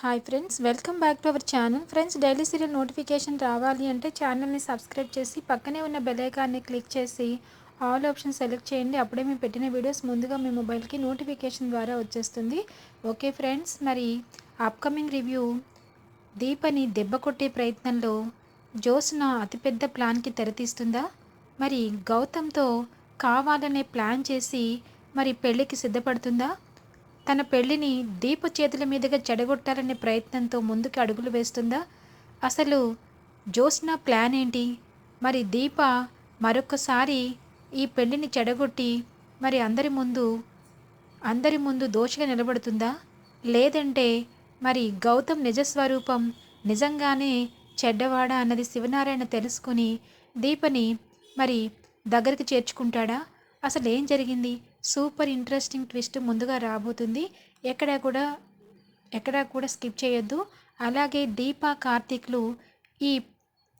Hi friends welcome back to our channel friends daily serial notification రావాలి అంటే ఛానల్ని subscribe చేసి పక్కనే ఉన్న బెలైకాన్ని క్లిక్ చేసి ఆల్ ఆప్షన్ సెలెక్ట్ చేయండి. అప్పుడే మేము పెట్టిన వీడియోస్ ముందుగా మీ మొబైల్కి నోటిఫికేషన్ ద్వారా వచ్చేస్తుంది. ఓకే ఫ్రెండ్స్ మరి అప్కమింగ్ రివ్యూ దీపని దెబ్బ కొట్టే ప్రయత్నంలో జోస్న అతిపెద్ద ప్లాన్కి తెరతీస్తుందా? మరి గౌతమ్తో కావాలనే ప్లాన్ చేసి మరి పెళ్ళికి సిద్ధపడుతుందా? తన పెళ్ళిని దీప చేతుల మీదుగా చెడగొట్టాలనే ప్రయత్నంతో ముందుకు అడుగులు వేస్తుందా? అసలు జోస్న ప్లాన్ ఏంటి? మరి దీప మరొకసారి ఈ పెళ్ళిని చెడగొట్టి మరి అందరి ముందు అందరి ముందు దోషిగా నిలబడుతుందా? లేదంటే మరి గౌతమ్ నిజస్వరూపం నిజంగానే చెడ్డవాడా అన్నది శివనారాయణ తెలుసుకుని దీపని మరి దగ్గరికి చేర్చుకుంటాడా? అసలు ఏం జరిగింది? సూపర్ ఇంట్రెస్టింగ్ ట్విస్ట్ ముందుగా రాబోతుంది. ఎక్కడా కూడా ఎక్కడా కూడా స్కిప్ చేయొద్దు. అలాగే దీపా కార్తీక్లు ఈ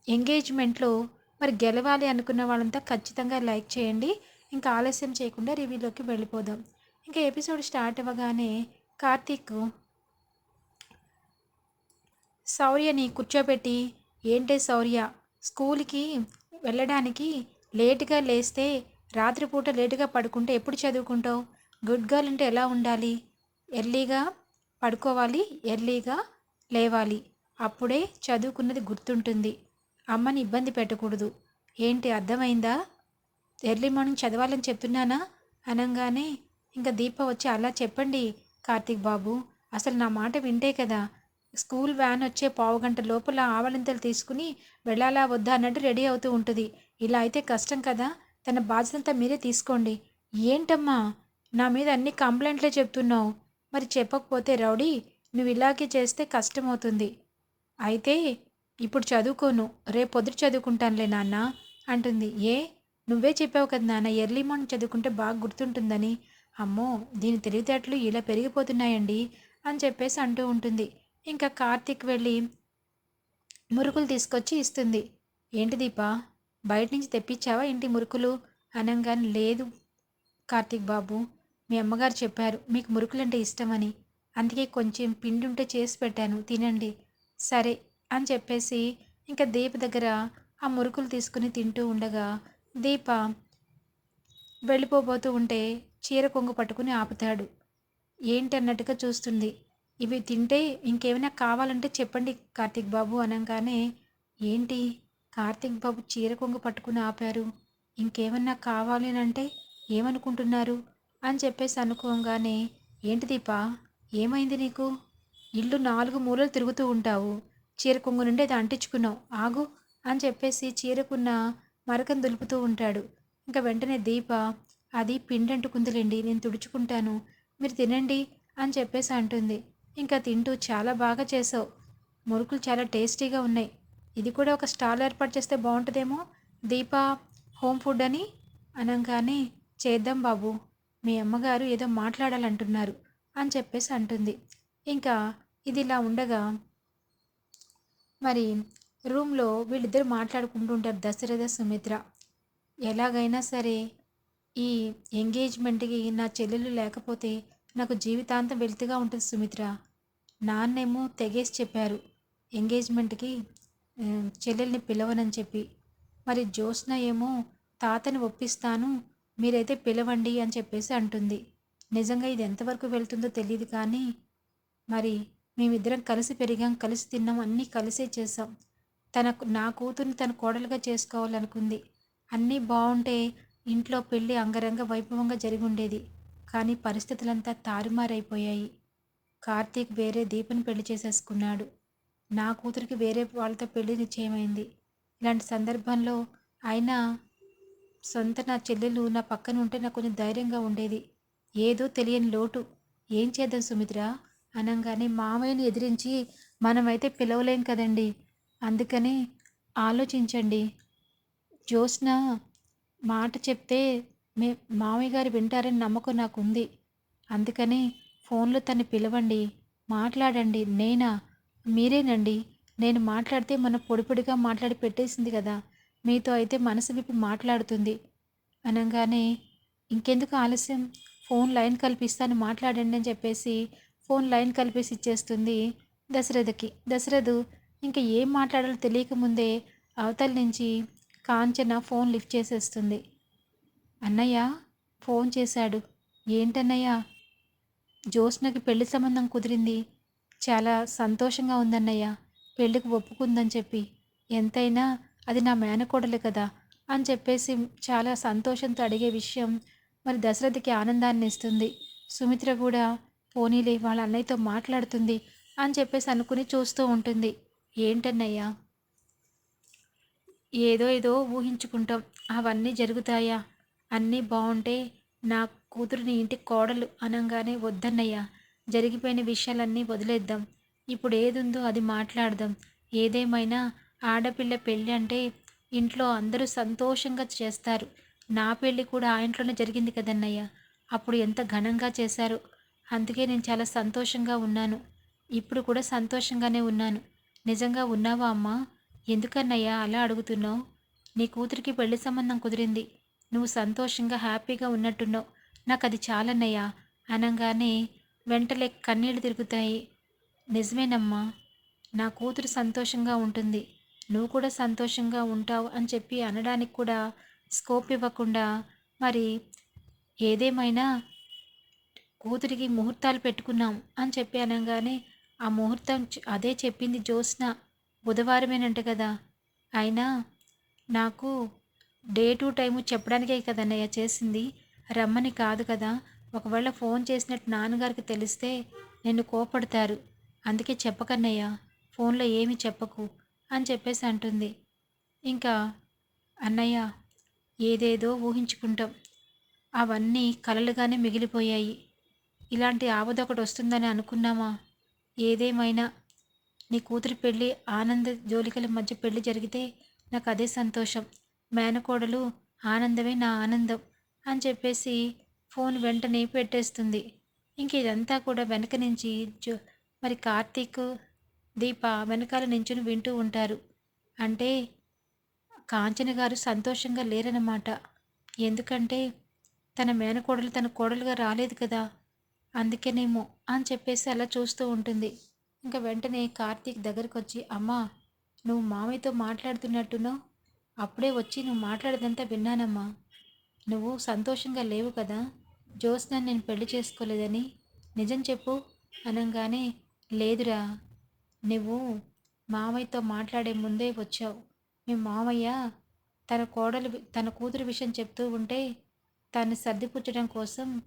ఎంగేజ్మెంట్లో మరి గెలవాలి అనుకున్న వాళ్ళంతా ఖచ్చితంగా లైక్ చేయండి. ఇంకా ఆలస్యం చేయకుండా రివ్యూలోకి వెళ్ళిపోదాం. ఇంకా ఎపిసోడ్ స్టార్ట్ అవ్వగానే కార్తీక్ శౌర్యని కూర్చోబెట్టి ఏంటే శౌర్య స్కూల్కి వెళ్ళడానికి లేటుగా లేస్తే రాత్రిపూట లేటుగా పడుకుంటే ఎప్పుడు చదువుకుంటావు? గుడ్ గర్ల్ అంటే ఎలా ఉండాలి? ఎర్లీగా పడుకోవాలి ఎర్లీగా లేవాలి. అప్పుడే చదువుకున్నది గుర్తుంటుంది. అమ్మని ఇబ్బంది పెట్టకూడదు. ఏంటి అర్థమైందా? ఎర్లీ మార్నింగ్ చదవాలని చెప్తున్నానా? అనగానే ఇంకా దీప వచ్చి అలా చెప్పండి కార్తీక్ బాబు. అసలు నా మాట వింటే కదా. స్కూల్ వ్యాన్ వచ్చే పావు గంట లోపల ఆవలింతలు తీసుకుని వెళ్ళాలా వద్దా అన్నట్టు రెడీ అవుతూ ఉంటుంది. ఇలా అయితే కష్టం కదా. తన బాధ్యతంతా మీరే తీసుకోండి. ఏంటమ్మా? నా మీద అన్ని కంప్లైంట్లే చెప్తున్నావు. మరి చెప్పకపోతే రౌడీ నువ్వు ఇలాగే చేస్తే కష్టమవుతుంది. అయితే ఇప్పుడు చదువుకోను. రేపు చదువుకుంటానులే నాన్న అంటుంది. ఏ? నువ్వే చెప్పావు కదా నాన్న ఎర్లీ మార్నింగ్ చదువుకుంటే బాగా గుర్తుంటుందని. అమ్మో దీని తెలివితేటలు ఇలా పెరిగిపోతున్నాయండి అని చెప్పేసి అంటూ ఉంటుంది. ఇంకా కార్తీక్ వెళ్ళి మురుకులు తీసుకొచ్చి ఇస్తుంది. ఏంటి దీపా? బయట నుంచి తెప్పించావా? ఏంటి మురుకులు? అనగానే లేదు కార్తీక్ బాబు. మీ అమ్మగారు చెప్పారు మీకు మురుకులంటే ఇష్టమని. అందుకే కొంచెం పిండి ఉంటే చేసి పెట్టాను తినండి. సరే అని చెప్పేసి ఇంకా దీప దగ్గర ఆ మురుకులు తీసుకుని తింటూ ఉండగా దీప వెళ్ళిపోబోతూ ఉంటే చీర కొంగు పట్టుకుని ఆపుతాడు. ఏంటన్నట్టుగా చూస్తుంది. ఇవి తింటే ఇంకేమైనా కావాలంటే చెప్పండి కార్తీక్ బాబు అనగానే ఏంటి? కార్తీక్ బాబు చీర కొంగు పట్టుకుని ఆపారు. ఇంకేమన్నా కావాలి అంటే ఏమనుకుంటున్నారు? అని చెప్పేసి అనుకోగానే ఏంటి దీపా ఏమైంది నీకు? ఇల్లు నాలుగు మూలలు తిరుగుతూ ఉంటావు. చీర కొంగు నుండి అది అంటించుకున్నావు. ఆగు అని చెప్పేసి చీరకున్న మరకను దులుపుతూ ఉంటాడు. ఇంకా వెంటనే దీప అది పిండి అంటుకుందిలేండి నేను తుడుచుకుంటాను. మీరు తినండి అని చెప్పేసి అంటుంది. ఇంకా తింటూ చాలా బాగా చేసావు. మురుకులు చాలా టేస్టీగా ఉన్నాయి. ఇది కూడా ఒక స్టాల్ ఏర్పాటు చేస్తే బాగుంటుందేమో. దీప హోమ్ ఫుడ్ అని అనగానే చేద్దాం బాబు మీ అమ్మగారు ఏదో మాట్లాడాలంటున్నారు అని చెప్పేసి అంటుంది. ఇంకా ఇది ఇలా ఉండగా మరి రూమ్లో వీళ్ళిద్దరు మాట్లాడుకుంటూ ఉంటారు దశరథ సుమిత్ర. ఎలాగైనా సరే ఈ ఎంగేజ్మెంట్కి నా చెల్లెలు లేకపోతే నాకు జీవితాంతం వెళ్తుగా ఉంటుంది సుమిత్ర. నాన్నేమో తెగేసి చెప్పారు. ఎంగేజ్మెంట్కి చెల్లెల్ని పిలవనని చెప్పి మరి జ్యోత్స్న ఏమో తాతని ఒప్పిస్తాను మీరైతే పిలవండి అని చెప్పేసి అంటుంది. నిజంగా ఇది ఎంతవరకు వెళ్తుందో తెలియదు కానీ మరి మేమిద్దరం కలిసి పెరిగాం కలిసి తిన్నాం అన్నీ కలిసే చేసాం తనకు నా కూతుర్ని తన కోడలుగా చేసుకోవాలనుకుంది. అన్నీ బాగుంటే ఇంట్లో పెళ్ళి అంగరంగ వైభవంగా జరిగి ఉండేది కానీ పరిస్థితులంతా తారుమారైపోయాయి. కార్తీక్ వేరే దీపని పెళ్ళి చేసేసుకున్నాడు. నా కూతురికి వేరే వాళ్ళతో పెళ్ళి నిశ్చయమైంది. ఇలాంటి సందర్భంలో అయినా సొంత నా చెల్లెలు నా పక్కన ఉంటే నాకు కొంచెం ధైర్యంగా ఉండేది. ఏదో తెలియని లోటు. ఏం చేద్దాం సుమిత్ర? అనగానే మామయ్యని ఎదిరించి మనమైతే పిలవలేం కదండి. అందుకని ఆలోచించండి. జ్యోత్స్న మాట చెప్తే మే మామయ్య గారు వింటారని నమ్మకం నాకు ఉంది అందుకని ఫోన్లో తను పిలవండి. మాట్లాడండి. నేనా? మీరేనండి. నేను మాట్లాడితే మన పొడిపొడిగా మాట్లాడి పెట్టేసింది కదా. మీతో అయితే మనసు విప్పి మాట్లాడుతుంది. అనగానే ఇంకెందుకు ఆలస్యం? ఫోన్ లైన్ కల్పిస్తాను మాట్లాడండి అని చెప్పేసి ఫోన్ లైన్ కలిపేసి ఇచ్చేస్తుంది దశరథకి. దశరథు ఇంకా ఏం మాట్లాడాలో తెలియకముందే అవతల నుంచి కాంచన ఫోన్ లిఫ్ట్ చేసేస్తుంది. అన్నయ్య ఫోన్ చేశాడు. ఏంటన్నయ్య? జ్యోత్స్నకి పెళ్ళి సంబంధం కుదిరింది. చాలా సంతోషంగా ఉందన్నయ్య. పెళ్ళికి ఒప్పుకుందని చెప్పి ఎంతైనా అది నా మేనకోడలు కదా అని చెప్పేసి చాలా సంతోషంతో అడిగే విషయం మరి దశరథకి ఆనందాన్ని ఇస్తుంది. సుమిత్ర కూడా పోనీలే వాళ్ళ అన్నయ్యతో మాట్లాడుతుంది అని చెప్పేసి అనుకుని చూస్తూ ఉంటుంది. ఏంటన్నయ్యా? ఏదో ఏదో ఊహించుకుంటాం. అవన్నీ జరుగుతాయా? అన్నీ బాగుంటే నా కూతురిని ఇంటి కోడలు అనగానే వద్దన్నయ్యా. జరిగిపోయిన విషయాలన్నీ వదిలేద్దాం. ఇప్పుడు ఏదుందో అది మాట్లాడదాం. ఏదేమైనా ఆడపిల్ల పెళ్ళి అంటే ఇంట్లో అందరూ సంతోషంగా చేస్తారు. నా పెళ్ళి కూడా ఆ ఇంట్లోనే జరిగింది కదన్నయ్య. అప్పుడు ఎంత ఘనంగా చేశారు. అందుకే నేను చాలా సంతోషంగా ఉన్నాను. ఇప్పుడు కూడా సంతోషంగానే ఉన్నాను. నిజంగా ఉన్నావా అమ్మా? ఎందుకన్నయ్యా అలా అడుగుతున్నావు? నీ కూతురికి పెళ్ళి సంబంధం కుదిరింది. నువ్వు సంతోషంగా హ్యాపీగా ఉన్నట్టున్నావు. నాకు అది చాలన్నయ్యా. అనగానే వెంటలే కన్నీళ్ళు తిరుగుతాయి. నిజమేనమ్మా నా కూతురు సంతోషంగా ఉంటుంది. నువ్వు కూడా సంతోషంగా ఉంటావు అని చెప్పి అనడానికి కూడా స్కోప్ ఇవ్వకుండా మరి ఏదేమైనా కూతురికి ముహూర్తాలు పెట్టుకున్నాం అని చెప్పి అనగానే ఆ ముహూర్తం అదే చెప్పింది జ్యోత్స్న. బుధవారమేనంట కదా. అయినా నాకు డే టు టైము చెప్పడానికే కదన్నయ్య చేసింది. రమ్మని కాదు కదా. ఒకవేళ ఫోన్ చేసినట్టు నాన్నగారికి తెలిస్తే నిన్ను కోపడతారు. అందుకే చెప్పకన్నయ్య ఫోన్లో ఏమి చెప్పకు అని చెప్పేసి అంటుంది. ఇంకా అన్నయ్య ఏదేదో ఊహించుకుంటాం. అవన్నీ కలలుగానే మిగిలిపోయాయి. ఇలాంటి ఆవదొకటి వస్తుందని అనుకున్నామా? ఏదేమైనా. నీ కూతురి పెళ్ళి ఆనంద జోలికల మధ్య పెళ్ళి జరిగితే నాకు అదే సంతోషం. మేనకోడలు ఆనందమే నా ఆనందం అని చెప్పేసి ఫోన్ వెంటనే పెట్టేస్తుంది. ఇంక ఇదంతా కూడా వెనక నుంచి జో మరి కార్తీక్ దీప వెనకాల నించుని వింటూ ఉంటారు. అంటే కాంచన గారు సంతోషంగా లేరన్నమాట. ఎందుకంటే తన మేనకోడలు తన కోడలుగా రాలేదు కదా అందుకేనేమో అని చెప్పేసి అలా చూస్తూ ఉంటుంది. ఇంకా వెంటనే కార్తీక్ దగ్గరకు వచ్చి అమ్మా నువ్వు మామయ్యతో మాట్లాడుతున్నట్టున్నావు అప్పుడే వచ్చి నువ్వు మాట్లాడదంతా విన్నానమ్మా. నువ్వు సంతోషంగా లేవు కదా జ్యోత్స్న నేను పెళ్ళి చేసుకోలేదని నిజం చెప్పు అనగానే లేదురా నువ్వు మామయ్యతో మాట్లాడే ముందే వచ్చావు. మీ మామయ్య తన కోడలు తన కూతురు విషయం చెప్తూ ఉంటే తను సర్దిపుచ్చడం కోసం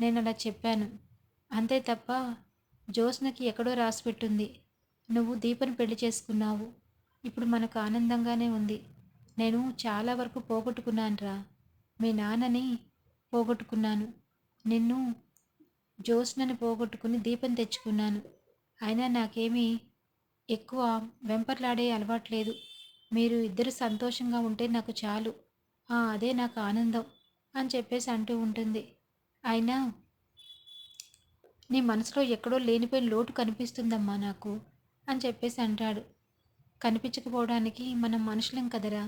నేను అలా చెప్పాను. అంతే తప్ప జ్యోత్స్నకి ఎక్కడో రాసిపెట్టుంది నువ్వు దీపను పెళ్ళి చేసుకున్నావు. ఇప్పుడు మనకు ఆనందంగానే ఉంది. నేను చాలా వరకు పోగొట్టుకున్నానురా. మీ నాన్నని పోగొట్టుకున్నాను. నిన్ను జ్యోత్స్నని పోగొట్టుకుని దీపం తెచ్చుకున్నాను. అయినా నాకేమీ ఎక్కువ వెంపర్లాడే అలవాట్లేదు మీరు ఇద్దరు సంతోషంగా ఉంటే నాకు చాలు. అదే నాకు ఆనందం అని చెప్పేసి అంటూ ఉంటుంది. అయినా నీ మనసులో ఎక్కడో లేనిపోయిన లోటు కనిపిస్తుందమ్మా నాకు అని చెప్పేసి అంటాడు. కనిపించకపోవడానికి మనం మనుషులం కదరా?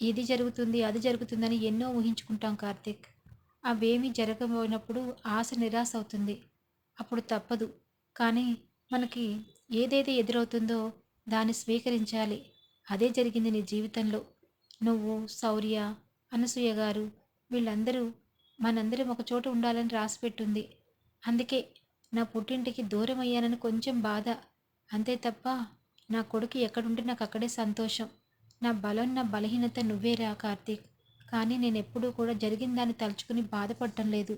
ఇది జరుగుతుంది అది జరుగుతుందని ఎన్నో ఊహించుకుంటాం కార్తీక్. అవేమీ జరగబోయినప్పుడు ఆశ నిరాశ అవుతుంది. అప్పుడు తప్పదు. కానీ మనకి ఏదైతే ఎదురవుతుందో దాన్ని స్వీకరించాలి. అదే జరిగింది నీ జీవితంలో. నువ్వు శౌర్య అనసూయ గారు వీళ్ళందరూ మనందరం ఒక చోట ఉండాలని రాసిపెట్టుంది అందుకే నా పుట్టింటికి దూరం అయ్యానని కొంచెం బాధ. అంతే తప్ప నా కొడుకు ఎక్కడుంటే నాకు అక్కడే సంతోషం. నా బలం నా బలహీనత నువ్వేరా కార్తీక్? కానీ నేను ఎప్పుడూ కూడా జరిగిన దాన్ని తలుచుకుని బాధపడటం లేదు.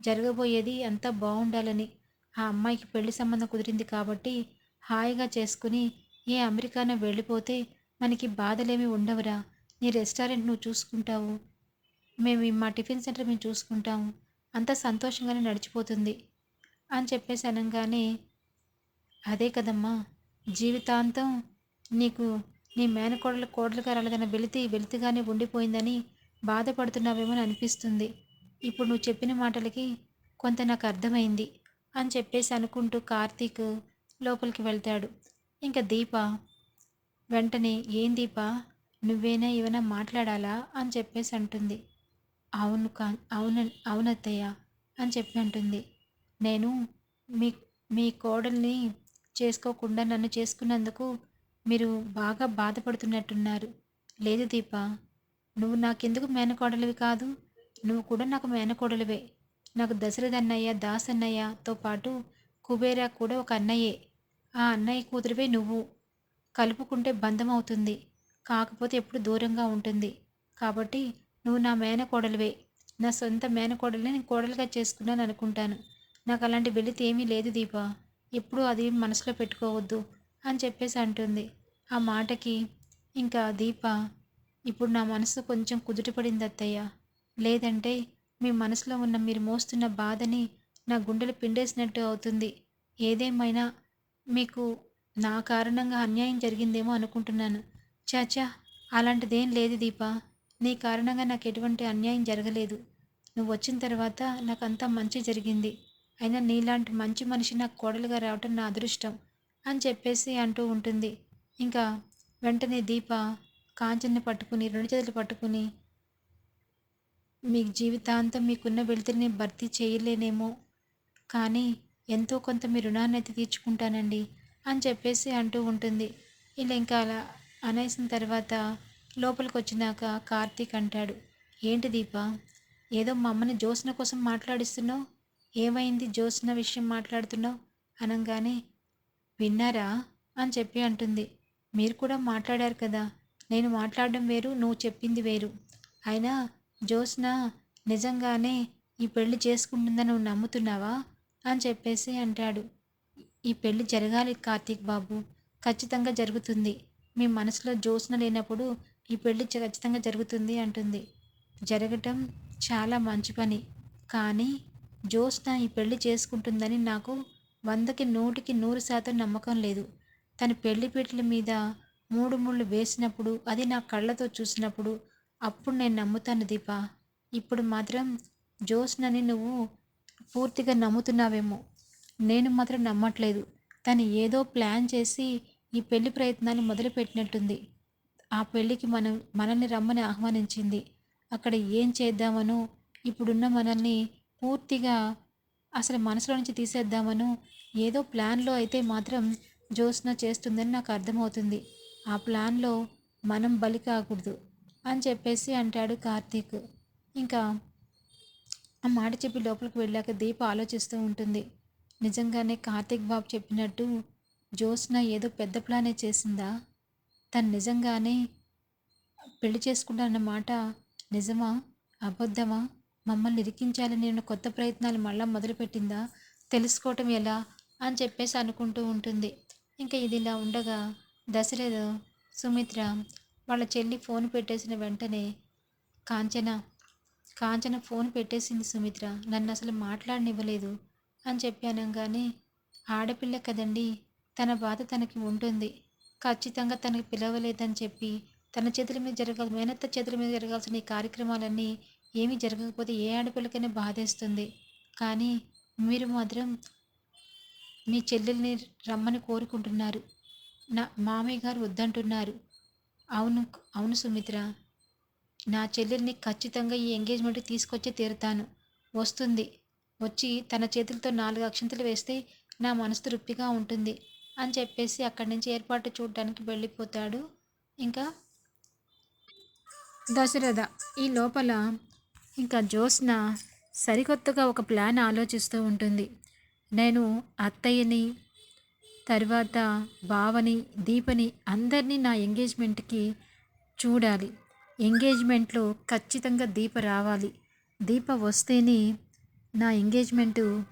జరగబోయేది అంతా బాగుండాలని ఆ అమ్మాయికి పెళ్ళి సంబంధం కుదిరింది కాబట్టి హాయిగా చేసుకుని ఏ అమెరికానో వెళ్ళిపోతే మనకి బాధలేమి ఉండవురా. నీ రెస్టారెంట్ నువ్వు చూసుకుంటావు. మేము మా టిఫిన్ సెంటర్ మేము చూసుకుంటాము. అంత సంతోషంగానే నడిచిపోతుంది అని చెప్పేసి అనగానే అదే కదమ్మా. జీవితాంతం నీకు నీ మేనకోడలు కోడలుగా రాలేదన్న వెలితి వెలితిగానే ఉండిపోయిందని బాధపడుతున్నావేమో అనిపిస్తుంది ఇప్పుడు నువ్వు చెప్పిన మాటలకి కొంత నాకు అర్థమైంది అని చెప్పేసి అనుకుంటూ కార్తీక్ లోపలికి వెళ్తాడు. ఇంకా దీప వెంటనే ఏం దీప? నువ్వేనా ఏమైనా మాట్లాడాలా? అని చెప్పేసి అంటుంది. అవును కా అవును అవునత్తయ్య అని చెప్పి అంటుంది. నేను మీ మీ కోడల్ని చేసుకోకుండా నన్ను చేసుకున్నందుకు మీరు బాగా బాధపడుతున్నట్టున్నారు. లేదు దీప నువ్వు నాకెందుకు మేనకోడలివి కాదు? నువ్వు కూడా నాకు మేనకోడలివే. నాకు దశరథ అన్నయ్య దాస్ అన్నయ్యతో పాటు కుబేరా కూడా ఒక అన్నయ్యే. ఆ అన్నయ్య కూతురివే నువ్వు. కలుపుకుంటే బంధం అవుతుంది కాకపోతే ఎప్పుడు దూరంగా ఉంటుంది. కాబట్టి నువ్వు నా మేనకోడలివే. నా సొంత మేనకోడలిని నేను కోడలుగా చేసుకున్నాను అనుకుంటాను. నాకు అలాంటి వెళితే ఏమీ లేదు దీప. ఎప్పుడూ అది మనసులో పెట్టుకోవద్దు అని చెప్పేసి అంటుంది. ఆ మాటకి ఇంకా దీప ఇప్పుడు నా మనసు కొంచెం కుదుటపడింది అత్తయ్య. లేదంటే మీ మనసులో ఉన్న మీరు మోస్తున్న బాధని నా గుండెలు పిండేసినట్టు అవుతుంది. ఏదేమైనా మీకు నా కారణంగా అన్యాయం జరిగిందేమో అనుకుంటున్నాను. చాచా అలాంటిదేం లేదు దీప. నీ కారణంగా నాకు ఎటువంటి అన్యాయం జరగలేదు. నువ్వు వచ్చిన తర్వాత నాకు అంతా మంచి జరిగింది. అయినా నీలాంటి మంచి మనిషి నాకు కోడలుగా రావటం నా అదృష్టం అని చెప్పేసి అంటూ ఉంటుంది. ఇంకా వెంటనే దీప కాంచన్ని పట్టుకుని రెండు చేతులు పట్టుకుని మీ జీవితాంతం మీకున్న వెలుతురిని భర్తీ చేయలేనేమో. కానీ ఎంతో కొంత మీ రుణాన్ని అయితే తీర్చుకుంటానండి అని చెప్పేసి అంటూ ఉంటుంది. ఇలా ఇంకా అలా అనేసిన తర్వాత లోపలికి వచ్చినాక కార్తీక్ అంటాడు ఏంటి దీప ఏదో మా అమ్మని జ్యోత్స్న కోసం మాట్లాడిస్తున్నావు? ఏమైంది జ్యోత్స్న విషయం మాట్లాడుతున్నావు? అనగానే విన్నారా? అని చెప్పి అంటుంది మీరు కూడా మాట్లాడారు కదా నేను మాట్లాడడం వేరు నువ్వు చెప్పింది వేరు. అయినా జ్యోత్స్న నిజంగానే ఈ పెళ్ళి చేసుకుంటుందని నువ్వు నమ్ముతున్నావా? అని చెప్పేసి అంటాడు. ఈ పెళ్ళి జరగాలి కార్తీక్ బాబు. ఖచ్చితంగా జరుగుతుంది. మీ మనసులో జ్యోత్స్న లేనప్పుడు ఈ పెళ్ళి ఖచ్చితంగా జరుగుతుంది అంటుంది. జరగటం చాలా మంచి పని. కానీ జ్యోత్స్న ఈ పెళ్ళి చేసుకుంటుందని నాకు వందకి నూటికి నూరు శాతం నమ్మకం లేదు. తన పెళ్ళి పీటల మీద మూడు ముళ్ళు వేసినప్పుడు అది నా కళ్ళతో చూసినప్పుడు అప్పుడు నేను నమ్ముతాను దీప. ఇప్పుడు మాత్రం జ్యోత్స్నని నువ్వు పూర్తిగా నమ్ముతున్నావేమో. నేను మాత్రం నమ్మట్లేదు. తను ఏదో ప్లాన్ చేసి ఈ పెళ్ళి ప్రయత్నాలు మొదలుపెట్టినట్టుంది. ఆ పెళ్ళికి మనం మనల్ని రమ్మని ఆహ్వానించింది. అక్కడ ఏం చేద్దామనో ఇప్పుడున్న మనల్ని పూర్తిగా అసలు మనసులో నుంచి తీసేద్దామనో ఏదో ప్లాన్లో అయితే మాత్రం జోస్న చేస్తుందని నాకు అర్థమవుతుంది. ఆ ప్లాన్లో మనం బలి కాకూడదు అని చెప్పేసి అంటాడు కార్తీక్. ఇంకా ఆ మాట చెప్పి లోపలికి వెళ్ళాక దీప ఆలోచిస్తూ ఉంటుంది. నిజంగానే కార్తీక్ బాబు చెప్పినట్టు జ్యోత్స్న ఏదో పెద్ద ప్లానే చేసిందా? తను నిజంగానే పెళ్ళి చేసుకుంటానన్న మాట నిజమా? అబద్ధమా? మమ్మల్ని ఇరికించాలని నేను కొత్త ప్రయత్నాలు మళ్ళీ మొదలుపెట్టిందా? తెలుసుకోవటం ఎలా? అని చెప్పేసి అనుకుంటూ ఉంటుంది. ఇంకా ఇది ఇలా ఉండగా దశరథ సుమిత్ర వాళ్ళ చెల్లి ఫోన్ పెట్టేసిన వెంటనే కాంచన కాంచన ఫోన్ పెట్టేసింది సుమిత్ర. నన్ను అసలు మాట్లాడనివ్వలేదు అని చెప్పాను కానీ ఆడపిల్ల కదండి తన బాధ తనకి ఉంటుంది. ఖచ్చితంగా తనకి పిలవలేదని చెప్పి తన చేతుల మీద జరగ మేనత్త చేతుల మీద జరగాల్సిన ఈ కార్యక్రమాలన్నీ ఏమీ జరగకపోతే ఏ ఆడపిల్లకైనా బాధేస్తుంది. కానీ మీరు మాత్రం మీ చెల్లెల్ని రమ్మని కోరుకుంటున్నారు. నా మామయ్య గారు వద్దంటున్నారు. అవును అవును సుమిత్ర. నా చెల్లెల్ని ఖచ్చితంగా ఈ ఎంగేజ్మెంట్కి తీసుకొచ్చి తీరుతాను. వస్తుంది. వచ్చి తన చేతులతో నాలుగు అక్షంతలు వేస్తే నా మనసు తృప్తిగా ఉంటుంది అని చెప్పేసి అక్కడి నుంచి ఏర్పాటు చూడడానికి వెళ్ళిపోతాడు. ఇంకా దశరథ ఈ లోపల ఇంకా జ్యోత్స్న సరికొత్తగా ఒక ప్లాన్ ఆలోచిస్తూ ఉంటుంది. నేను అత్తయ్యని తర్వాత బావని దీపని అందరినీ నా ఎంగేజ్మెంట్కి చూడాలి. ఎంగేజ్మెంట్లో ఖచ్చితంగా దీప రావాలి. దీప వస్తేనే నా ఎంగేజ్మెంటు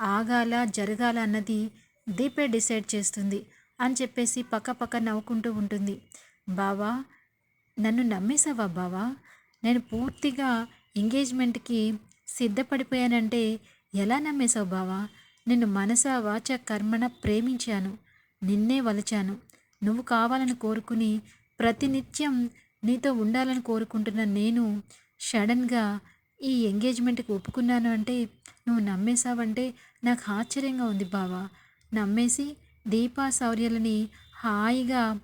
ఆగాల జరగాల అన్నది దీపే డిసైడ్ చేస్తుంది అని చెప్పేసి పక్క పక్క నవ్వుకుంటూ ఉంటుంది. బావా నన్ను నమ్మేశావా బావా? నేను పూర్తిగా ఎంగేజ్మెంట్కి సిద్ధపడిపోయానంటే ఎలా నమ్మేశావు బావా? నిన్ను మనస వాచ కర్మణ ప్రేమించాను. నిన్నే వలచాను. నువ్వు కావాలని కోరుకుని ప్రతినిత్యం నీతో ఉండాలని కోరుకుంటున్న నేను సడన్గా ఈ ఎంగేజ్మెంట్కి ఒప్పుకున్నాను అంటే నువ్వు నమ్మేశావంటే నాకు ఆశ్చర్యంగా ఉంది బావా. నమ్మేసి దీపా శౌర్యాలని హాయిగా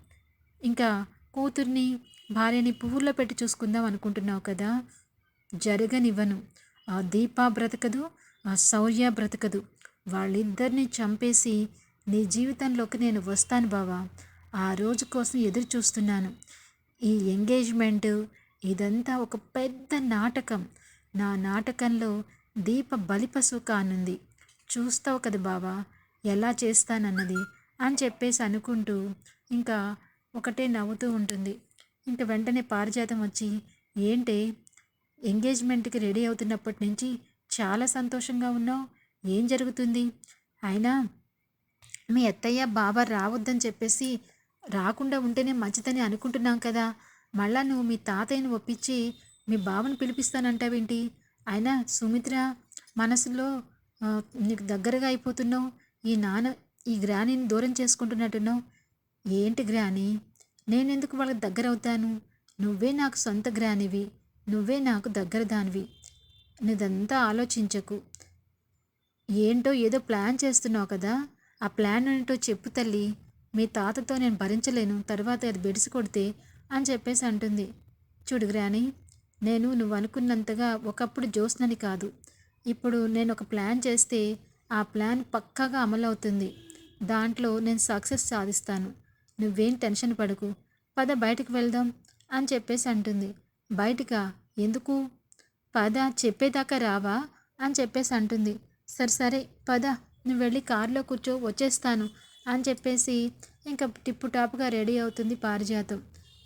ఇంకా కూతుర్ని భార్యని పువ్వుల్లో పెట్టి చూసుకుందాం అనుకుంటున్నావు కదా? జరగనివ్వను. ఆ దీపా బ్రతకదు ఆ శౌర్య బ్రతకదు. వాళ్ళిద్దరిని చంపేసి నీ జీవితంలోకి నేను వస్తాను బావా. ఆ రోజు కోసం ఎదురు చూస్తున్నాను ఈ ఎంగేజ్మెంట్ ఇదంతా ఒక పెద్ద నాటకం. నా నాటకంలో దీప బలిపశువు కానుంది. చూస్తావు కదా బావా ఎలా చేస్తానన్నది అని చెప్పేసి అనుకుంటూ ఇంకా ఒకటే నవ్వుతూ ఉంటుంది. ఇంకా వెంటనే పారిజాతం వచ్చి ఏంటి ఎంగేజ్మెంట్కి రెడీ అవుతున్నప్పటి నుంచి చాలా సంతోషంగా ఉన్నావు? ఏం జరుగుతుంది? అయినా మీ అత్తయ్య బాబా రావద్దని చెప్పేసి రాకుండా ఉంటేనే మంచిదని అనుకుంటున్నాం కదా. మళ్ళా నువ్వు మీ తాతయ్యని ఒప్పించి మీ బావని పిలిపిస్తానంటావేంటి? అయినా సుమిత్ర మనసులో నీకు దగ్గరగా అయిపోతున్నావు. ఈ నాన్న ఈ గ్రానీని దూరం చేసుకుంటున్నట్టున్నావు. ఏంటి గ్రాని? నేనెందుకు వాళ్ళకి దగ్గర అవుతాను నువ్వే నాకు సొంత గ్రానివి. నువ్వే నాకు దగ్గర దానివి నీదంతా ఆలోచించకు. ఏంటో ఏదో ప్లాన్ చేస్తున్నావు కదా. ఆ ప్లాన్ ఏంటో చెప్పు తల్లి. మీ తాతతో నేను భరించలేను. తర్వాత అది బెడిసి కొడితే అని చెప్పేసి అంటుంది. చూడు గ్రాని నేను నువ్వు అనుకున్నంతగా ఒకప్పుడు జోస్నని కాదు. ఇప్పుడు నేను ఒక ప్లాన్ చేస్తే ఆ ప్లాన్ పక్కాగా అమలవుతుంది. దాంట్లో నేను సక్సెస్ సాధిస్తాను. నువ్వేం టెన్షన్ పడకు. పద బయటకు వెళ్దాం అని చెప్పేసి అంటుంది. బయటకా? ఎందుకు? పద చెప్పేదాకా రావా అని చెప్పేసి అంటుంది. సరే సరే పద. నువ్వు వెళ్ళి కారులో కూర్చో వచ్చేస్తాను అని చెప్పేసి ఇంకా టిప్పు టాప్గా రెడీ అవుతుంది పారిజాతం.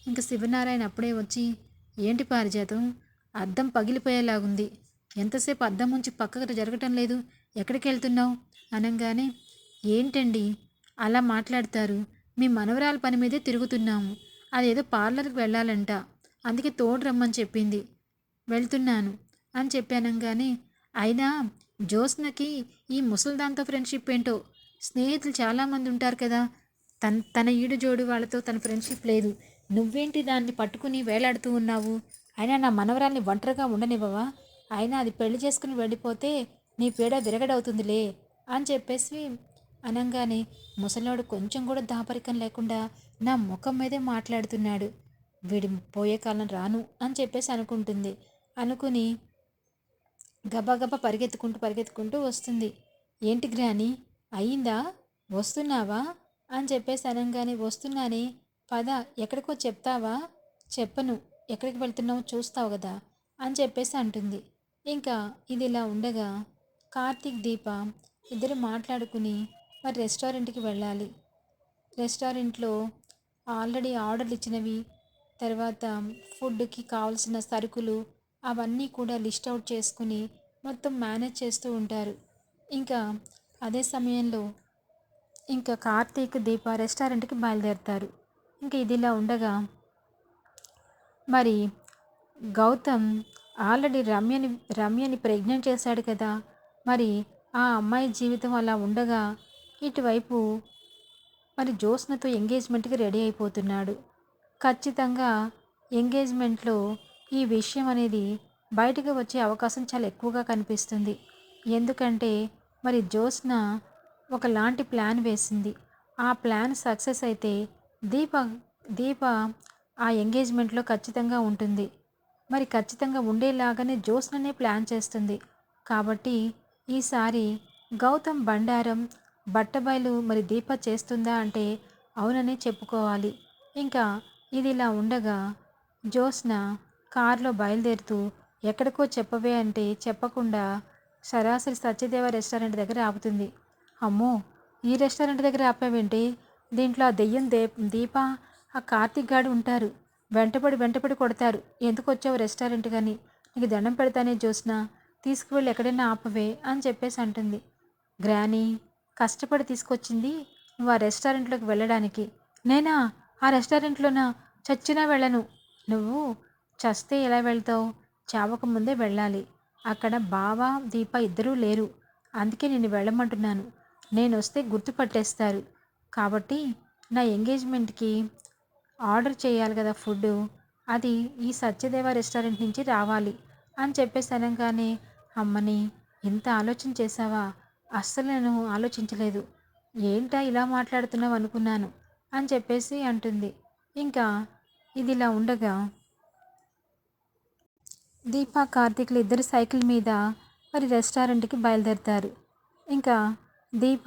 ఇంకా శివనారాయణ అప్పుడే వచ్చి ఏంటి పారిజాతం? అద్దం పగిలిపోయేలాగుంది. ఎంతసేపు అద్దం నుంచి పక్కకు జరగటం లేదు. ఎక్కడికి వెళ్తున్నావు? అనగానే ఏంటండి? అలా మాట్లాడతారు. మీ మనవరాల పని మీదే తిరుగుతున్నాము. అదేదో పార్లర్కి వెళ్ళాలంట. అందుకే తోడు రమ్మని చెప్పింది. వెళ్తున్నాను అని చెప్పానంగానే అయినా జ్యోత్స్నకి ఈ ముసల్దాంతో ఫ్రెండ్షిప్ ఏంటో? స్నేహితులు చాలామంది ఉంటారు కదా. తన తన ఈడు జోడు వాళ్ళతో తన ఫ్రెండ్షిప్ లేదు. నువ్వేంటి దాన్ని పట్టుకుని వేలాడుతూ ఉన్నావు? అయినా నా మనవరాల్ని ఒంటరిగా ఉండనివ్వవా? అయినా అది పెళ్ళి చేసుకుని వెళ్ళిపోతే నీ పీడ విరగడవుతుందిలే అని చెప్పేసి అనంగానే ముసలోడు కొంచెం కూడా దాపరికం లేకుండా నా ముఖం మీదే మాట్లాడుతున్నాడు. వీడి పోయే కాలం రాను అని చెప్పేసి అనుకుంటుంది. అనుకుని గబగబ పరిగెత్తుకుంటూ పరిగెత్తుకుంటూ వస్తుంది. ఏంటి గ్రాని? అయిందా వస్తున్నావా? అని చెప్పేసి అనగానే వస్తున్నానే పద ఎక్కడికో చెప్తావా? చెప్పను. ఎక్కడికి వెళ్తున్నావు చూస్తావు కదా? అని చెప్పేసి అంటుంది. ఇంకా ఇది ఇలా ఉండగా కార్తీక్ దీప ఇద్దరు మాట్లాడుకుని మరి రెస్టారెంట్కి వెళ్ళాలి. రెస్టారెంట్లో ఆల్రెడీ ఆర్డర్లు ఇచ్చినవి తర్వాత ఫుడ్కి కావాల్సిన సరుకులు అవన్నీ కూడా లిస్ట్ అవుట్ చేసుకుని మొత్తం మేనేజ్ చేస్తూ ఉంటారు. ఇంకా అదే సమయంలో ఇంకా కార్తీక్ దీప రెస్టారెంట్కి బయలుదేరుతారు. ఇంకా ఇదిలా ఉండగా మరి గౌతమ్ ఆల్రెడీ రమ్యని రమ్యని ప్రెగ్నెంట్ చేశాడు కదా. మరి ఆ అమ్మాయి జీవితం అలా ఉండగా ఇటువైపు మరి జ్యోత్స్నతో ఎంగేజ్మెంట్కి రెడీ అయిపోతున్నాడు. ఖచ్చితంగా ఎంగేజ్మెంట్లో ఈ విషయం అనేది బయటకు వచ్చే అవకాశం చాలా ఎక్కువగా కనిపిస్తుంది. ఎందుకంటే మరి జ్యోత్స్న ఒకలాంటి ప్లాన్ వేసింది. ఆ ప్లాన్ సక్సెస్ అయితే దీప దీప ఆ ఎంగేజ్మెంట్లో ఖచ్చితంగా ఉంటుంది. మరి ఖచ్చితంగా ఉండేలాగానే జ్యోత్స్ననే ప్లాన్ చేస్తుంది. కాబట్టి ఈసారి గౌతమ్ బండారం బట్టబయలు మరి దీప చేస్తుందా అంటే అవునని చెప్పుకోవాలి. ఇంకా ఇది ఇలా ఉండగా జ్యోత్స్న కారులో బయలుదేరుతూ ఎక్కడికో చెప్పవే అంటే చెప్పకుండా సరాసరి సత్యదేవ రెస్టారెంట్ దగ్గర ఆపుతుంది. అమ్మో ఈ రెస్టారెంట్ దగ్గర ఆపావేంటి? దీంట్లో ఆ దెయ్యం దే దీప ఆ కార్తీక్ గాడు ఉంటారు. వెంటపడి వెంటపడి కొడతారు. ఎందుకు వచ్చావు రెస్టారెంట్ కానీ నీకు దండం పెడతానే జ్యోత్స్న. తీసుకువెళ్ళి ఎక్కడైనా ఆపవే అని చెప్పేసి అంటుంది. గ్రానీ కష్టపడి తీసుకొచ్చింది నువ్వు ఆ రెస్టారెంట్లోకి వెళ్ళడానికి. నేనా? ఆ రెస్టారెంట్లోనా? చచ్చినా వెళ్ళను. నువ్వు చస్తే ఎలా వెళ్తావు? చావక ముందే వెళ్ళాలి. అక్కడ బావ దీప ఇద్దరూ లేరు. అందుకే నేను వెళ్ళమంటున్నాను. నేను వస్తే గుర్తుపట్టేస్తారు కాబట్టి నా ఎంగేజ్మెంట్కి ఆర్డర్ చేయాలి కదా ఫుడ్ అది ఈ సత్యదేవ రెస్టారెంట్ నుంచి రావాలి అని చెప్పేసి అనగానే అమ్మని ఇంత ఆలోచన చేసావా అస్సలు నేను ఆలోచించలేదు. ఏంటా ఇలా మాట్లాడుతున్నావు అనుకున్నాను అని చెప్పేసి అంటుంది. ఇంకా ఇది ఇలా ఉండగా దీప కార్తీక్లు ఇద్దరు సైకిల్ మీద మరి రెస్టారెంట్కి బయలుదేరుతారు. ఇంకా దీప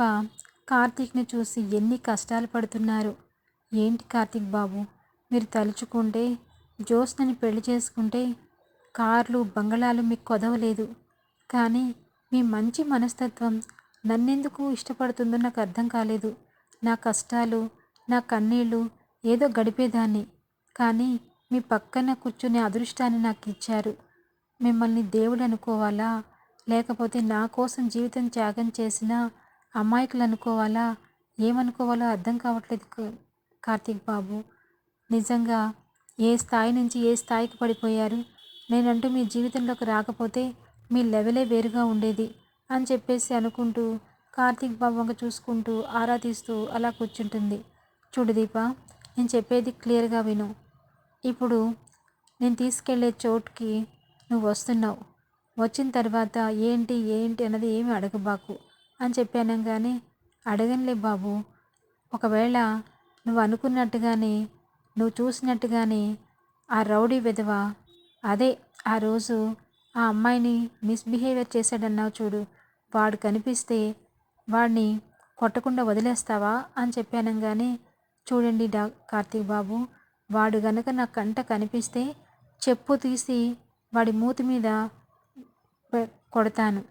కార్తీక్ని చూసి ఎన్ని కష్టాలు పడుతున్నారు. ఏంటి కార్తీక్ బాబు మీరు తలుచుకుంటే జ్యోత్స్నని పెళ్ళి చేసుకుంటే కార్లు బంగళాలు మీకు కొదవలేదు. కానీ మీ మంచి మనస్తత్వం నన్నెందుకు ఇష్టపడుతుందో నాకు అర్థం కాలేదు. నా కష్టాలు నా కన్నీళ్ళు ఏదో గడిపేదాన్ని. కానీ మీ పక్కన కూర్చునే అదృష్టాన్ని నాకు ఇచ్చారు. మిమ్మల్ని దేవుడు అనుకోవాలా? లేకపోతే నా కోసం జీవితం త్యాగం చేసిన అమాయకులు అనుకోవాలా? ఏమనుకోవాలో అర్థం కావట్లేదు కార్తీక్ బాబు. నిజంగా ఏ స్థాయి నుంచి ఏ స్థాయికి పడిపోయారు? నేనంటూ మీ జీవితంలోకి రాకపోతే మీ లెవెలే వేరుగా ఉండేది అని చెప్పేసి అనుకుంటూ కార్తీక్ బాబు వంక చూసుకుంటూ ఆరా తీస్తూ అలా కూర్చుంటుంది. చూడు దీప నేను చెప్పేది క్లియర్గా విను. ఇప్పుడు నేను తీసుకెళ్ళే చోటుకి నువ్వు వస్తున్నావు వచ్చిన తర్వాత ఏంటి ఏంటి అన్నది ఏమి అడగబాకు అని చెప్పాను కానీ అడగనులే బాబు ఒకవేళ నువ్వు అనుకున్నట్టుగానే నువ్వు చూసినట్టుగానే ఆ రౌడీ విధవ? అదే ఆ రోజు ఆ అమ్మాయిని మిస్బిహేవియర్ చేశాడన్నావు చూడు. వాడు కనిపిస్తే వాడిని కొట్టకుండా వదిలేస్తావా? అని చెప్పాను కానీ చూడండి డా కార్తీక్ బాబు వాడు గనక నా కంట కనిపిస్తే చెప్పు తీసి వాడి మూతి మీద కొడతాను.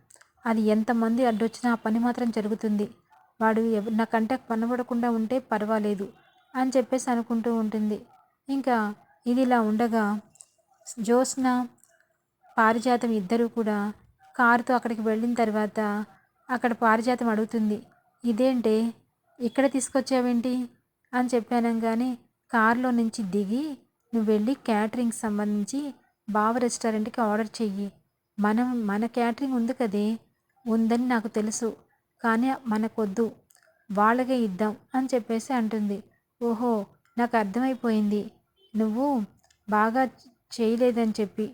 అది ఎంతమంది అడ్డొచ్చినా ఆ పని మాత్రం జరుగుతుంది. వాడు నాకంటే నా కనబడకుండా ఉంటే పర్వాలేదు అని చెప్పేసి అనుకుంటూ ఉంటుంది. ఇంకా ఇది ఇలా ఉండగా జోస్న పారిజాతం ఇద్దరూ కూడా కారుతో అక్కడికి వెళ్ళిన తర్వాత అక్కడ పారిజాతం అడుగుతుంది. ఇదేంటే? ఇక్కడ తీసుకొచ్చావేంటి? అని చెప్పాను కానీ కారులో నుంచి దిగి నువ్వు వెళ్ళి క్యాటరింగ్ సంబంధించి బావ రెస్టారెంట్కి ఆర్డర్ చెయ్యి. మనం మన క్యాటరింగ్ ఉంది కదే ఉందని నాకు తెలుసు. కానీ మనకొద్దు. వాళ్ళకే ఇద్దాం అని చెప్పేసి అంటుంది. ఓహో నాకు అర్థమైపోయింది. నువ్వు బాగా చేయలేదని చెప్పి.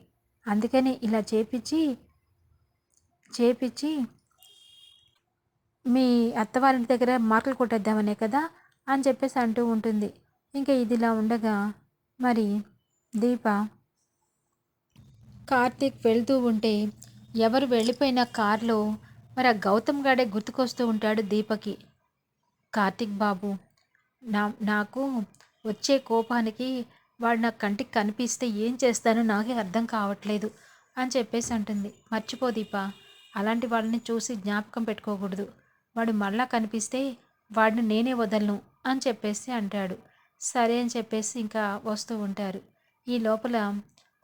అందుకని ఇలా చేపించి చేపించి మీ అత్తవారింటి దగ్గర మార్కులు కొట్టేద్దామనే కదా అని చెప్పేసి అంటూ ఉంటుంది. ఇంకా ఇదిలా ఉండగా మరి దీప కార్తీక్ వెళ్తూ ఉంటే ఎవరు వెళ్ళిపోయిన కార్లో మరి ఆ గౌతమ్ గాడే గుర్తుకొస్తూ ఉంటాడు దీపకి. కార్తీక్ బాబు నా నాకు వచ్చే కోపానికి వాడు నా కంటికి కనిపిస్తే ఏం చేస్తానో నాకే అర్థం కావట్లేదు అని చెప్పేసి అంటుంది. మర్చిపో దీప అలాంటి వాళ్ళని చూసి జ్ఞాపకం పెట్టుకోకూడదు. వాడు మళ్ళా కనిపిస్తే వాడిని నేనే వదలను అని చెప్పేసి అంటాడు. సరే అని చెప్పేసి ఇంకా వస్తూ ఉంటారు. ఈ లోపల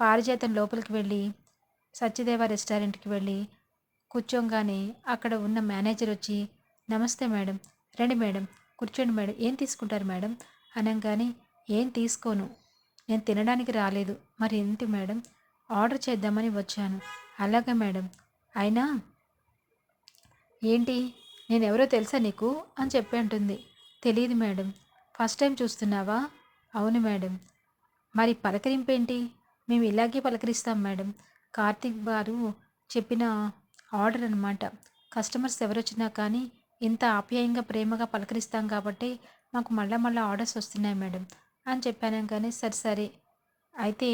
పారిజాతం లోపలికి వెళ్ళి సత్యదేవ రెస్టారెంట్కి వెళ్ళి కూర్చోగానే అక్కడ ఉన్న మేనేజర్ వచ్చి నమస్తే మేడం రండి మేడం కూర్చోండి మేడం ఏం తీసుకుంటారు మేడం? అనగానే ఏం తీసుకోను నేను తినడానికి రాలేదు మరి ఏంటి మేడం? ఆర్డర్ చేద్దామని వచ్చాను. అలాగే మేడం అయినా? ఏంటి? నేను ఎవరో తెలుసా నీకు? అని చెప్పి అంటుంది. తెలియదు మేడం ఫస్ట్ టైం చూస్తున్నావా? అవును మేడం మరి పలకరింపేంటి మేము ఇలాగే పలకరిస్తాం మేడం. కార్తీక్ గారు చెప్పిన ఆర్డర్ అనమాట కస్టమర్స్ ఎవరు వచ్చినా కానీ ఇంత ఆప్యాయంగా ప్రేమగా పలకరిస్తాం కాబట్టి మాకు మళ్ళా మళ్ళీ ఆర్డర్స్ వస్తున్నాయి మేడం అని చెప్పాను కానీ సరే సరే. అయితే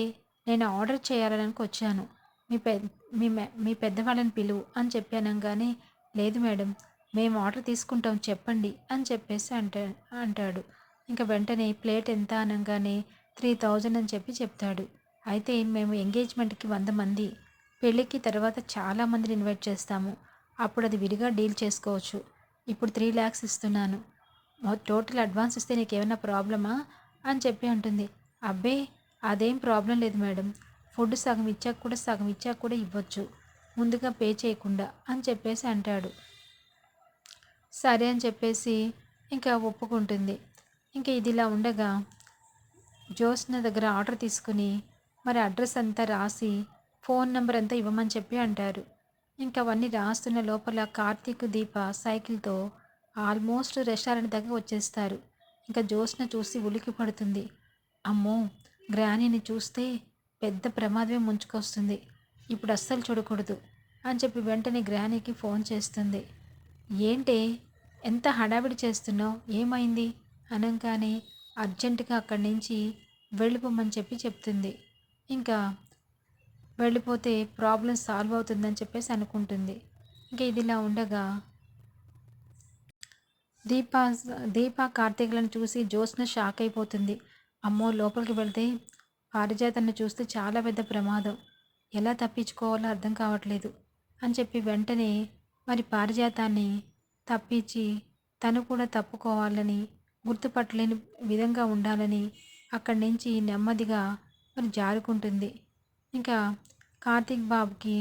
నేను ఆర్డర్ చేయాలని వచ్చాను. మీ పె మీ మీ పెద్దవాళ్ళని పిలువు అని చెప్పాను కానీ లేదు మేడం మేము ఆర్డర్ తీసుకుంటాం చెప్పండి అని చెప్పేసి అంటా అంటాడు. ఇంకా వెంటనే ప్లేట్ ఎంత అనగానే త్రీ థౌజండ్ అని చెప్పి చెప్తాడు. అయితే మేము ఎంగేజ్మెంట్కి వంద మంది పెళ్ళికి తర్వాత చాలా మందిని ఇన్వైట్ చేస్తాము. అప్పుడు అది విడిగా డీల్ చేసుకోవచ్చు. ఇప్పుడు త్రీ ల్యాక్స్ ఇస్తున్నాను. టోటల్ అడ్వాన్స్ ఇస్తే నీకు ఏమైనా ప్రాబ్లమా? అని చెప్పి అంటుంది. అబ్బే అదేం ప్రాబ్లం లేదు మేడం. ఫుడ్ సగం ఇచ్చాక కూడా సగం ఇచ్చాక కూడా ఇవ్వచ్చు. ముందుగా పే చేయకుండా అని చెప్పేసి అంటాడు. సరే అని చెప్పేసి ఇంకా ఒప్పుకుంటుంది. ఇంకా ఇది ఇలా ఉండగా జ్యోత్స్న దగ్గర ఆర్డర్ తీసుకుని మరి అడ్రస్ అంతా రాసి ఫోన్ నెంబర్ అంతా ఇవ్వమని చెప్పి అంటారు. ఇంకా అవన్నీ రాస్తున్న లోపల కార్తీక్ దీప సైకిల్తో ఆల్మోస్ట్ రెస్టారెంట్ దగ్గర వచ్చేస్తారు. ఇంకా జ్యోత్స్న చూసి ఉలికి పడుతుంది. అమ్మో! గ్రానీని చూస్తే పెద్ద ప్రమాదమే ముంచుకొస్తుంది. ఇప్పుడు అస్సలు చూడకూడదు అని చెప్పి వెంటనే గ్రానీకి ఫోన్ చేస్తుంది. ఏంటి? ఎంత హడావిడి చేస్తున్నావు? ఏమైంది? అనగానే అర్జెంటుగా అక్కడి నుంచి వెళ్ళిపోమని చెప్పి చెప్తుంది. ఇంకా వెళ్ళిపోతే ప్రాబ్లం సాల్వ్ అవుతుందని చెప్పేసి అనుకుంటుంది. ఇంకా ఇదిలా ఉండగా దీప దీప కార్తీకులను చూసి జ్యోత్స్న షాక్ అయిపోతుంది. అమ్మో లోపలికి వెళ్తే పారిజాతాన్ని చూస్తే చాలా పెద్ద ప్రమాదం. ఎలా తప్పించుకోవాలో అర్థం కావట్లేదు అని చెప్పి వెంటనే మరి పారిజాతాన్ని తప్పించి తను కూడా తప్పుకోవాలని గుర్తుపట్టలేని విధంగా ఉండాలని అక్కడి నుంచి నెమ్మదిగా మరి జారుకుంటుంది. ఇంకా కార్తీక్ బాబుకి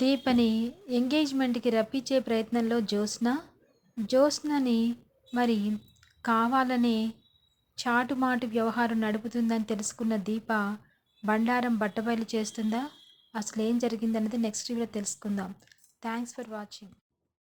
దీపని ఎంగేజ్మెంట్కి రప్పించే ప్రయత్నంలో జ్యోత్స్న. జ్యోత్స్నని మరి కావాలనే చాటుమాటు వ్యవహారం నడుపుతుందని తెలుసుకున్న దీప బండారం బట్టబయలు చేస్తుందా? అసలు ఏం జరిగిందన్నది నెక్స్ట్ వీడియో తెలుసుకుందాం. Thanks for watching